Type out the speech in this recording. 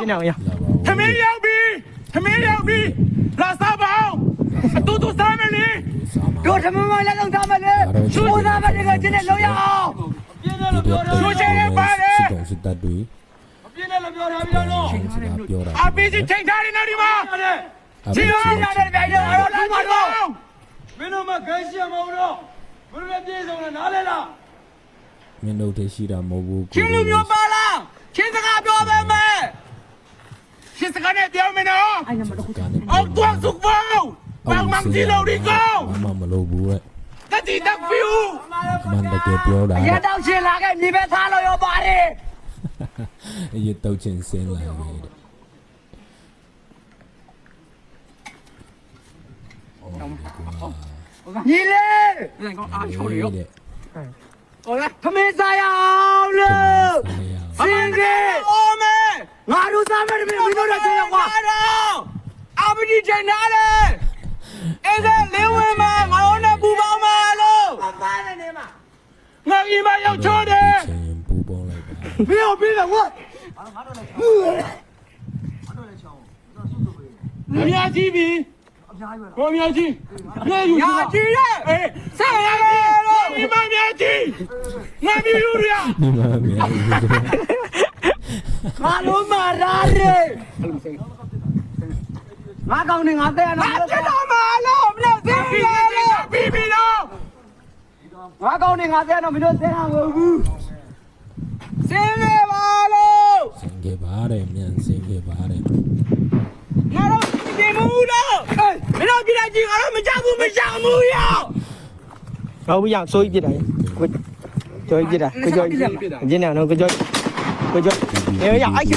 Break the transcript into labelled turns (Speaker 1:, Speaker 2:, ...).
Speaker 1: ပြင်းအောင်ရ
Speaker 2: လာပါဦး
Speaker 3: သမင်းရောက်ပြီသမင်းရောက်ပြီလာစားပါအောင်အတူတူစားမယ်လေ
Speaker 2: စားမှာ
Speaker 1: တို့ထမမလက်ကောင်သားမလဲစူးသားမတွေကကျင်းနေလုံးရအောင်
Speaker 4: ပြင်းတယ်လို့ပြောတယ်
Speaker 3: ဆိုချင်ရင်ပါတယ်
Speaker 2: စစ်ကောင်စစ်တပ်တွေ
Speaker 4: ပြင်းတယ်လို့ပြောထားပြီးတော့
Speaker 2: စကားပြောတာ
Speaker 3: အပီးကြီးချိန်ထားနေတော့ဒီမှာ
Speaker 4: ရတယ်
Speaker 3: ကြီးရရတယ်ဗျာရောလာပါတော့
Speaker 4: မင်းတို့မခိုင်းရှမဟုတ်တော့ဘယ်လိုပြေဆုံးလဲနားလဲလား
Speaker 2: မင်းတို့တရှိတာမဟုတ်ဘူး
Speaker 3: ချင်းလူမျိုးပါလားချင်းစကားပြောပဲမယ် ချင်းစကားနဲ့ပြောမယ်နော်
Speaker 2: အဲ့နမတော့ကနေ
Speaker 3: အောက်တော့စုပေါင်းပေါင်းမှန်ကြီးလို့ဒီကော
Speaker 2: မမမလို့ဘူးရဲ့
Speaker 3: တတိတဖျူ
Speaker 2: မန်တကယ်ပြောတာ
Speaker 1: ရတောက်ရှင်လာခဲ့မြေပဲသားလို့ရောပါတယ်
Speaker 2: အရေးတောက်ချင်းစင်းလာပြီတဲ့
Speaker 1: ညီလေး
Speaker 3: ငါကောအားချိုးရ
Speaker 2: တဲ့
Speaker 1: ဟိုလားထမင်းစားရအောင်
Speaker 3: မ
Speaker 1: ယ်တမင်းမင်းတို့လည်းချင်းရကွာ
Speaker 3: တော့အပီးကြီးချိန်ထားတယ်အဲ့ဒါလင်းဝင်မှာငါတို့နဲ့ပူပေါင်းမှာလို့
Speaker 1: ပါနေနေမှာ
Speaker 3: ငါကြီးမရောက်ချိုးတယ်
Speaker 2: ချင်ပူပေါင်းလိုက်ပါ
Speaker 1: ဘယ်အောင်ပြေးလဲကွာ။
Speaker 3: မြားကြီးပြီ။ဟိုမြားကြီး။မြားယူကြီး။ကြီးရဲ့။အေးဆက်ရတယ်လို့ဒီမမြားကြီး။ငါမြူယူရ
Speaker 2: ဒီမှာမြန်ပြီ
Speaker 1: ငါလုံးမာရာလေငါကောင်းနေငါတဲ့။နော်
Speaker 3: ငါပြတော့မလို့မလို့သိပြီလို့ပြီးပြီလို့
Speaker 1: ငါကောင်းနေငါတဲ့နော်မင်းတို့တဲ့ဟာမဟုတ်ဘူး
Speaker 3: စင်းနေပါလို့
Speaker 2: စင်ကေပါတယ်မြန်စင်ကေပါတယ်
Speaker 3: ငါတို့ဒီမူလို့မင်းတို့ပြလိုက်ကြီးငါတို့မကြဘူးမကြဘူးရော
Speaker 1: ဟုတ်ပြီရဆိုးပြစ်တယ်ကိုကြောပြစ်တာကိုကြောပြစ်နေတော့ကိုကြော 回去哎呀，哎呀 anh chị.